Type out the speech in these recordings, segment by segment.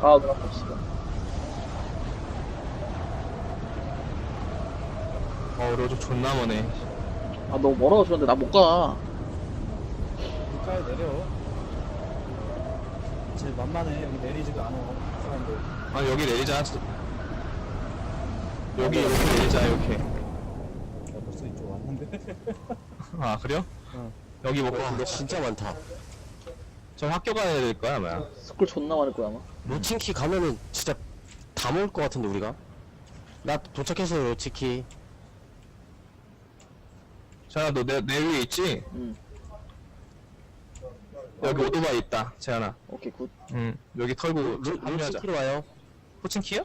아, 눈 아파, 씨발. 어 로조 존나 머네 아, 너무 멀어졌는데 나 못 가. 물가에 내려. 제일 만만해. 여기 내리지가 않아. 사람들. 아 여기 내리자 여기 이렇게 내리자 이렇게 야, 벌써 이쪽 왔는데. 아 그래요? 어. 여기 먹고 근데 진짜 많다. 저 학교 가야 될 거야 아마 스쿨 존나 많을 거야, 아마. 로칭키 가면은 진짜 다 먹을 것 같은데 우리가? 나 도착했어요 로치키. 재현아 너 내 내 위에 있지? 응. 여기 오토바이 있다 재현아 오케이, 굿. 응 여기 털고 로, 합류하자 로치키로 와요. 포칭키야?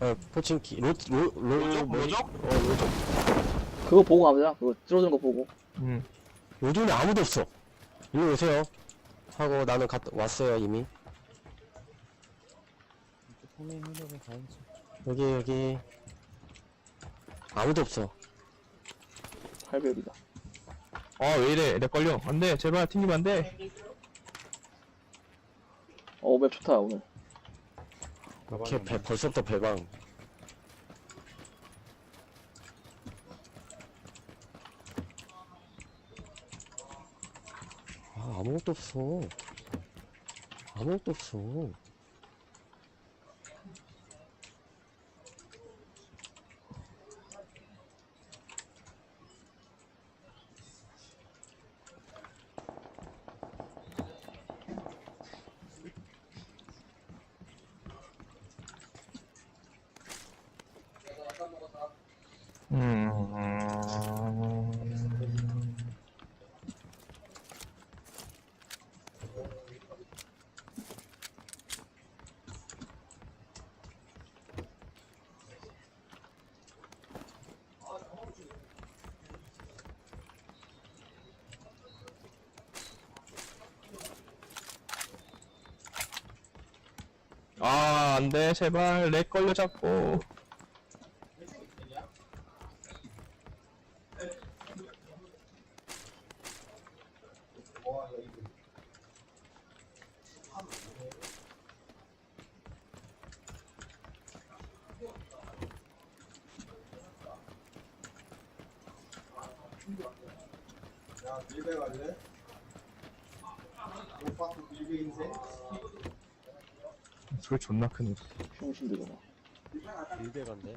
어 포칭키 로, 로, 로, 로족? 로족? 어 로족. 그거 보고 가보자. 그거 찌러지는 거 보고. 응 요즘에 아무도 없어. 일로 오세요. 하고 나는 갔다 왔어요 이미. 통행 해력은 가야지. 여기 여기 아무도 없어. 800이다. 아 왜 이래 내 걸려 안돼 제발 튕기면 안돼 어, 맵 좋다, 오늘. 이렇게 배, 벌써부터 배방. 아 아무것도 없어. 아무것도 없어. 음... 아, 안 돼, 제발, 렉 걸려 잡고. 소리 존나 크네. 병신들구나. 일대 간대.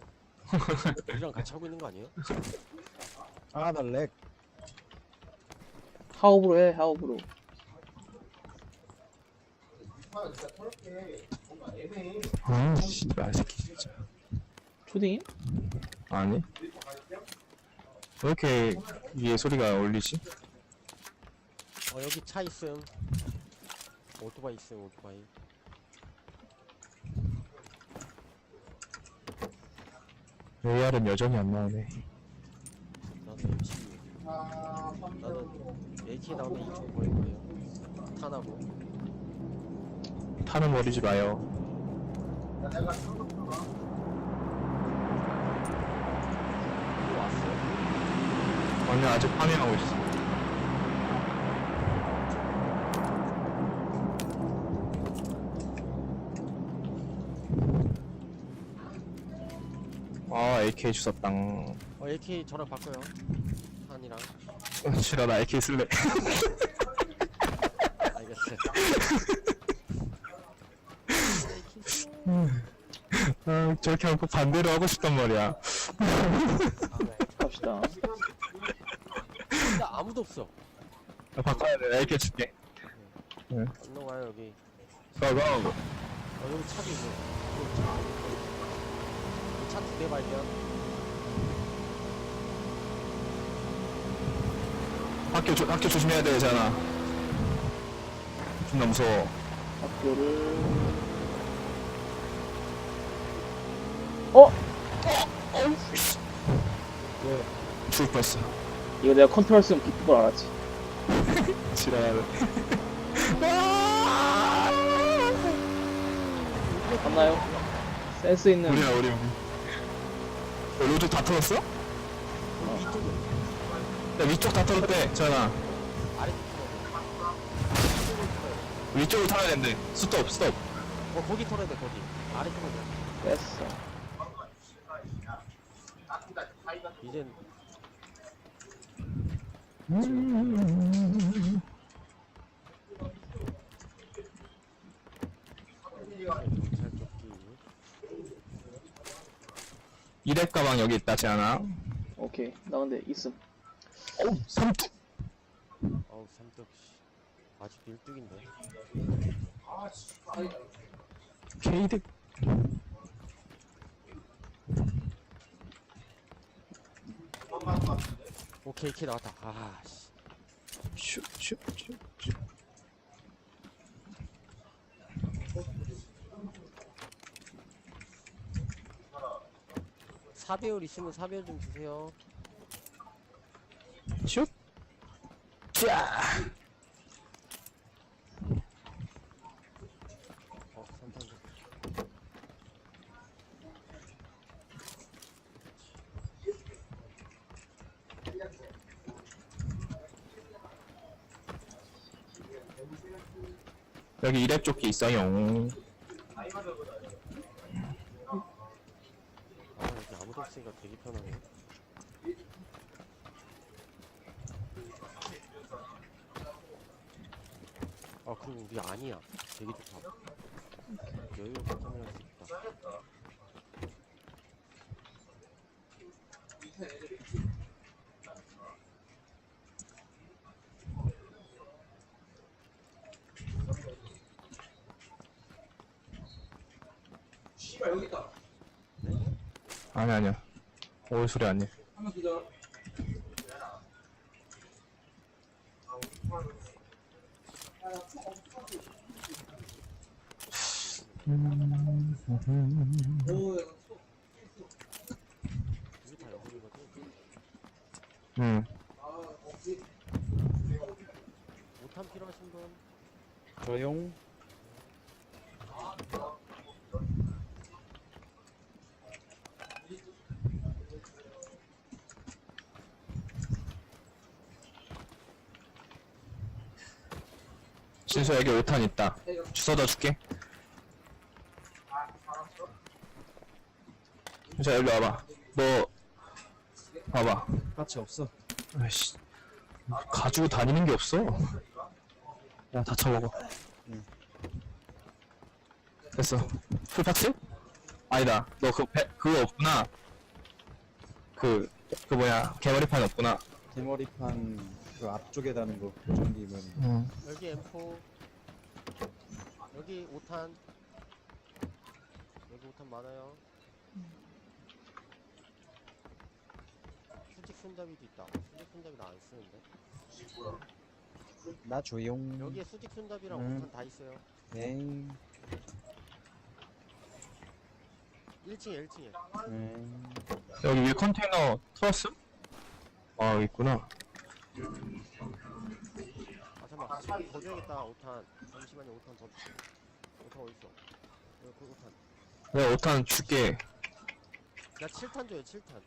우리랑 같이 하고 있는 거 아니에요? 아, 나 렉. 하업으로 해, 하업으로. 아, 씨발, 새끼, 진짜. 초딩임? 아니? 왜 이렇게 위에 소리가 울리지? 어 여기 차 있음. 오토바이 있음 오토바이. AR은 여전히 안 나오네. 나는 MC. 나는 AK 나오면 이쪽 버릴 거예요. 탄하고. 타는 버리지 마요. 이거 왔어요? 언니 아직 파밍하고 있어. 아, AK 주웠당. 어 AK 저랑 바꿔요. 탄이랑. 싫어, 나 AK 쓸래. 알겠어요. 아, 저렇게 꼭 반대로 하고 싶단 말이야. 아, 네. 갑시다. 근데 아무도 없어. 나 바꿔야 돼. 나 AK 줄게. 건너 와요 여기. 가, 가. 어 여기 차도 있네. 차 두 대 발견. 학교, 조, 학교 조심해야 되잖아. 존나 무서워. 학교를. 어? 죽을 뻔했어. 이거 내가 컨트롤 쓰면 기쁜 걸 알았지. 지랄하네. 봤나요? 센스 있는. 우리야, 우리. 야, 로즈 다 털었어? 야, 위쪽 다 털었대, 전화. 아래쪽. 위쪽을 타야 된대. 스톱, 스톱. 어 거, 거기 털어야 돼, 거기. 아래 털어야 돼. 됐어. 이젠 2렙 가방 여기 있다, 재하나. 오케이 나 근데 있음 어우, 3뚝! 어우 삼떡 씨 아직도 1뚝인데 케이드. 오케이 킬 나왔다 아씨 슛, 슛, 슛, 슛. 4배율 있으면 4배율 좀 주세요. 슛. 자. 어, 산탄수. 여기 이랩 조끼 있어요. 되게 편하네. 아, 그리고 우리 아니야. 되게 좋다. 여유롭게 참여할 수 있다. 아니, 아니야. 올 소리 아니야. 이게 다 여성이거든. 응. 5탄 필요하신 분? 저용. 진수 여기 5탄 있다. 주워다 줄게. 진수 여기 와봐. 너, 봐봐. 같이 없어. 아이씨. 가지고 다니는 게 없어. 야, 다 쳐먹어. 응. 됐어. 풀파츠? 아니다. 너 그, 배, 그거 없구나. 그, 그 뭐야. 개머리판 없구나. 대머리판 그 앞쪽에 다는 거 전기면 응. 여기 M4. 여기 5탄. 여기 5탄 많아요. 수직 손잡이도 있다. 수직 손잡이 나 안 쓰는데. 나 조용. 여기에 수직 손잡이랑 음. 5탄 다 있어요. 에이. 1층에 1층에. 에이. 여기 위 컨테이너 틀었음? 아, 있구나. 아 지금 더 줘야겠다 5탄. 잠시만요 5탄 더. 5탄 어딨어? 여기 그 5탄. 내가 5탄 줄게. 나 7탄 줘요 7탄.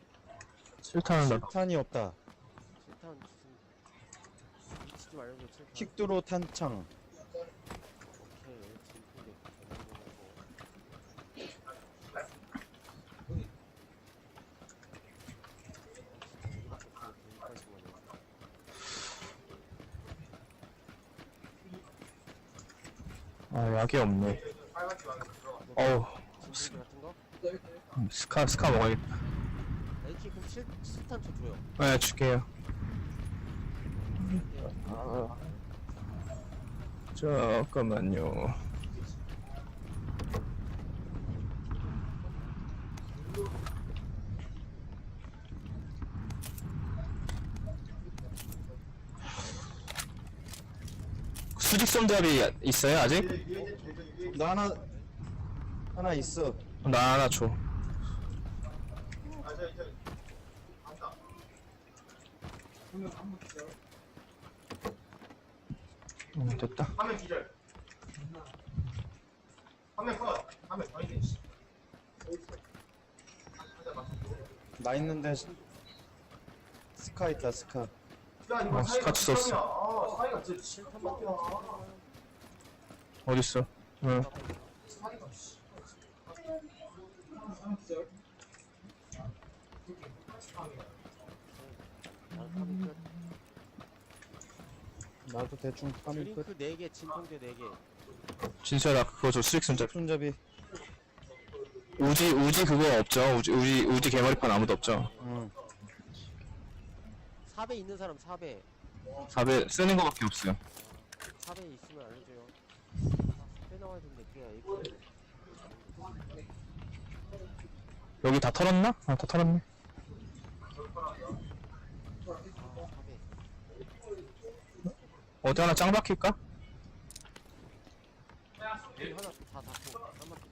7탄은 나. 탄이 없다. 7탄 주세요. 미치지 말려줘 7탄. 킥도로 탄창. 오케이 진풍대. 아, 약이 없네. 어우, 같은 거? 스카, 스카 먹어야겠다. AK 그럼 7, 7탄 저 줘요. 네, 줄게요. 잠깐만요. 수직 손잡이 있어요 아직? 나 하나 하나 있어. 나 하나 줘. 음, 됐다. 화면 기절. 화면 컷. 화면 더 있네. 씨. 나 있는데 스- 스카 있다 스카. 야, 이거 아, 사이가 스카치 썼어. 아, 사이가 진짜 7탄만 떼면 어딨어? 사이가 끝. 나도 대충 파밍 끝. 드링크 4개, 진통제 4개. 진수야 나 그거 저 수익 손잡 손잡이. 우지 우지 그거 없죠 우지 우지 우지 개머리판 아무도 없죠 응. 4배 있는 사람 4배. 4배 쓰는 거밖에 없어요 4배 있으면 알려줘요. 4배 나와야 되는데 그냥 AK. 여기 다 털었나? 아 다 털었네 아, 4배. 어디 하나 짱 박힐까? 여기 하나 다 닫고 한번 더.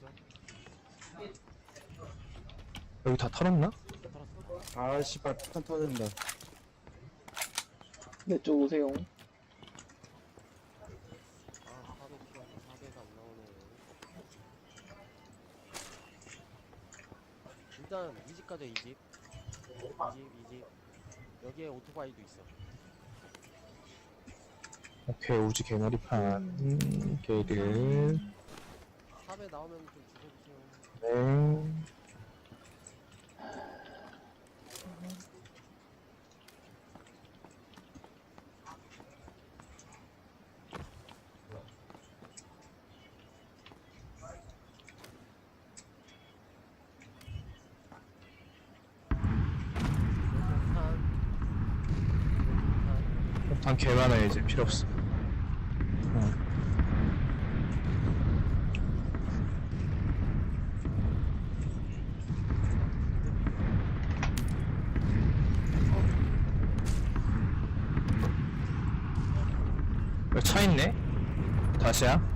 여기 다 털었나? 아 씨발 폭탄 터진다. 내 쪽 오세요. 아, 4배 필요한데 4배가 안 나오네. 일단 이 집 가자, 이 집. 이 집, 이 집. 여기에 오토바이도 있어. 오케이 우지 개머리판 음, 게이드 4배 나오면 좀 주워주세요. 네 폭탄. 폭탄. 폭탄 개 많아 이제 필요 없어 어. 차 있네? 다시야?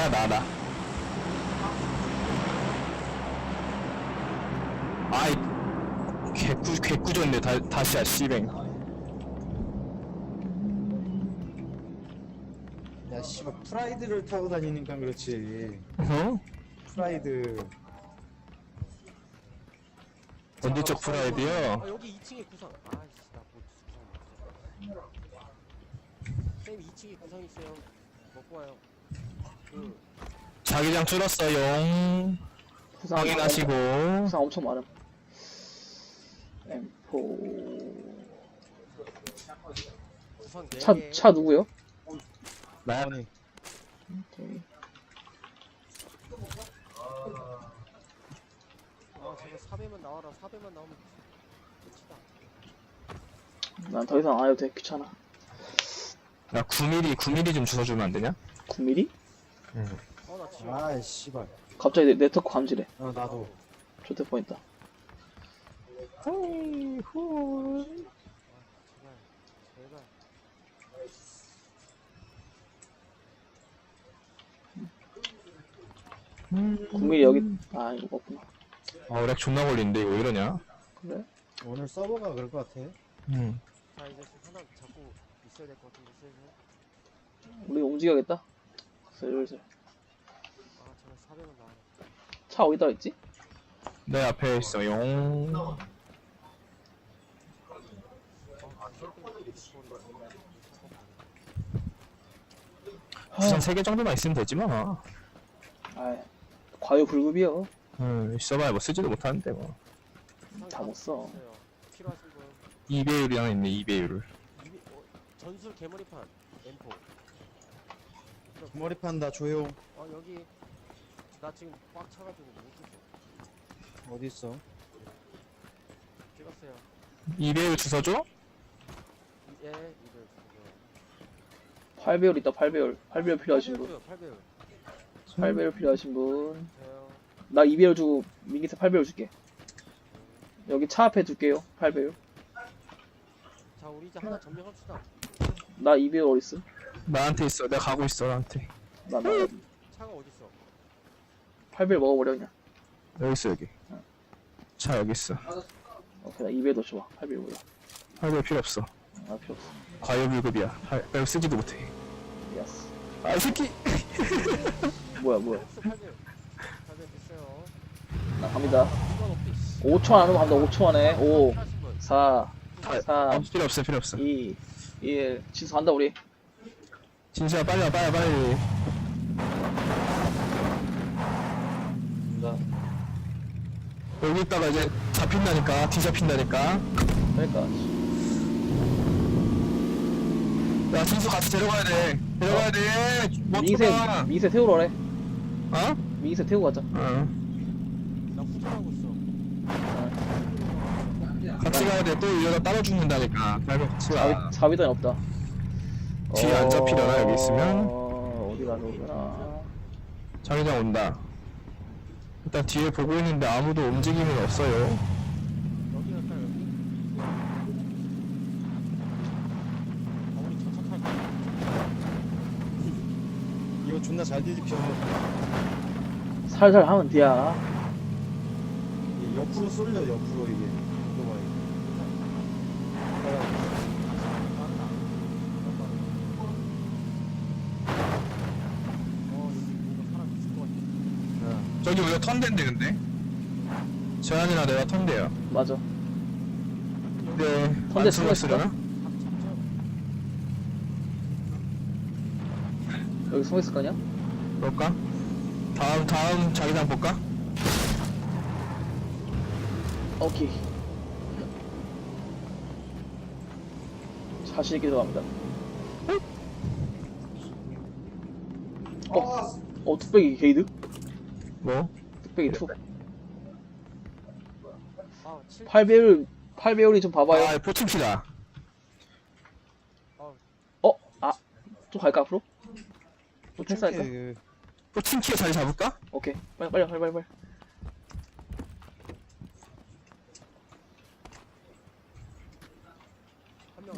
나야 나 나 아이 개꾸 개꾸졌네 다 다시야 씨뱅 야 씨발 프라이드를 타고 다니니까 그렇지. 어? 프라이드. 언제적 프라이드요? 아, 여기 2층에 구상. 아이씨, 나뭐 구상 없어. 쌤 2층에 구상 있어요. 먹고 와요. 그 자기장 줄었어요 부상 확인하시고 부상 엄청 많음. M4 구상 차 4개. 차 누구요? 아니 오케이. 아, 제가 4배만 나와라. 4배만 나오면 끝이다. 난 더 이상 안 해도 돼. 귀찮아. 야 9mm 9mm 좀 주워주면 안 되냐? 9mm? 어, 나 치워. 아 씨발. 갑자기 내 네트워크 감지래. 어 나도. 좋대 보인다. 제발. 제발. 음. 9mm 여기 아 이거 없구나. 아렉 존나 걸리는데 이거 왜 이러냐? 그래? 오늘 서버가 그럴 것 같아. 음. 자, 이제 하나 잡고 있어야 될 것 같은데, 슬슬. 우리 움직여야겠다. 슬슬. 아, 제발 4배만 나와라. 차 어디다 있지? 내 앞에 있어 용 아, 부산 3개 정도만 있으면 되지 뭐아 과유불급이요. 음, 있어봐야 뭐 쓰지도 못하는데 뭐 다못 써. 있어요. 필요하신 분. 2배율이 하나 있네 2배율 이미, 어, 전술 개머리판 M4. 머리판 다 조용. 어 여기 나 지금 꽉 차가지고 못 찍어. 어디 있어? 찍었어요. 2배율 주워줘? 이- 예, 이들 8배율 있다. 8배율. 8배율 필요하신 분. 8배율. 8배율 필요하신 분. 저요. 나 2배율 주고 민기사 8배율 줄게. 여기 차 앞에 둘게요. 8배율. 자 우리 이제 하나 점령합시다. 나 2배율 어딨어? 나한테 있어. 내가 가고 있어 나한테. 나, 나 차가 어디 있어? 8배율 먹어버려 그냥. 여기 있어 여기. 차 여기 있어. 오케이 나 2배율 더 좋아. 8배율보다. 8배율 필요 없어. 아 필요 없어. 과유불급이야. 발- 빨리 쓰지도 못해. 예스 아, 이 새끼! 뭐야 뭐야? 스 8배 8배 됐어요. 나 갑니다. 이건 없대 씨 5초 안으로 간다 5초 안에. 5 하신 분. 4 아, 3 필요 없어, 필요 없어. 2 1 지수 간다 우리 진수야, 빨리 와, 빨리 와, 빨리. 자 여기 있다가 이제 잡힌다니까, 뒤잡힌다니까. 그러니까 야, 진수 같이 데려가야 돼. 데려가야 돼. 뭐 미세 멈춰봐. 태우러 래 어? 미세 태우고 가자 어. 나 후진하고 있어 같이 가야 돼. 또 이러다 따로 죽는다니까. 결국 같이 가. 자비, 자비단이 없다 뒤에 안 잡히려나, 여기 있으면? 어, 어디 가서 오려나 자기장 온다. 일단 뒤에 보고 있는데 아무도 움직임은 없어요. 여기 갈까 여기? 아 우리 저차 탈까? 이거 존나 잘 뒤집혀. 살살 하면 돼야 이게 옆으로 쏠려 옆으로 이게. 이거 봐. 어 여기 뭔가 사람 있을 것 저기 우리가 턴대인데 근데? 재환이나 내가 턴대야. 맞아 네. 턴대 안 숨어? 탑 참죠 여기 숨어 있을 거냐? 그럴까? 다음 다음 자기장 볼까? 오케이 자신 있게 들어갑니다 어? 어 뚝배기 게이드? 뭐? 뚝배기 툭 아 7. 8배율 8배율이 좀 봐봐요 아 포칭키다. 어? 아? 좀 갈까 앞으로? 좀 패스할까? 그 포칭키에 자리 잡을까? 오케이 빨리 빨리 빨리 빨리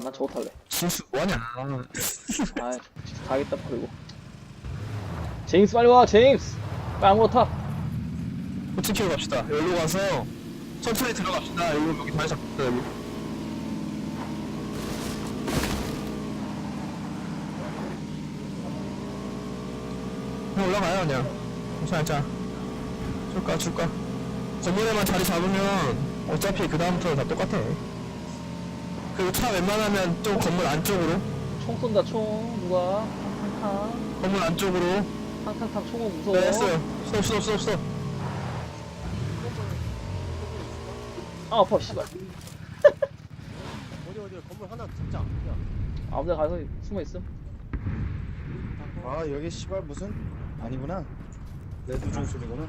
난 저거 탈래 진수 뭐하냐? 아 진짜 가겠다 버리고 제임스 빨리 와 제임스 빨리 아무로 타 포칭키로 갑시다. 여기로 가서 천천히 들어갑시다. 여기 여기 자리 잡자 여기. 그냥 올라가요 그냥. 괜찮아 괜찮아. 줄까 줄까. 건물에만 자리 잡으면 어차피 그 다음부터는 다 똑같아. 그리고 차 웬만하면 좀 건물 안쪽으로 총 쏜다 총 누가 탕탕탕 건물 안쪽으로 탕탕탕 총은 무서워 네 했어요. 스톱 스톱 스톱 스톱. 아 아파 씨발 어디 어디 건물 하나 진짜 야 아무데나 가서 숨어있음 아 여기 씨발 무슨 아니구나. 레드존 소리구나.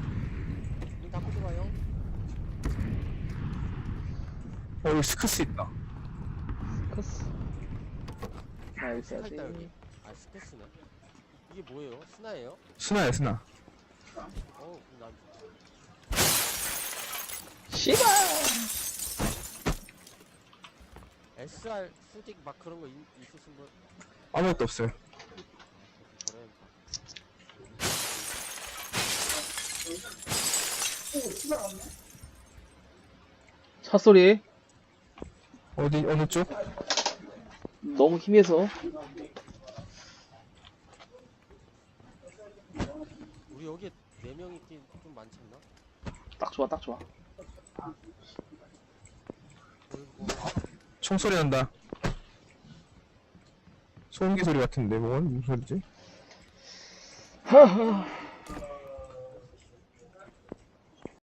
문 닫고 들어와요 어 여기 스크스 있다. 크스 나 여기 스카 있어야지 있다 여기 아 스페스네 이게 뭐예요? 스나예요? 스나야 스나. 어우 난 씨발 SR 수직 막 그런 거 있, 있으신 분 아무것도 없어요. 저는 차 소리 어디 어느 쪽? 너무 힘해서 우리 여기에 네 명이 뛴좀 많지 않나? 딱 좋아 딱 좋아 총소리 난다. 소음기 소리 같은데 뭐 무슨 소리지?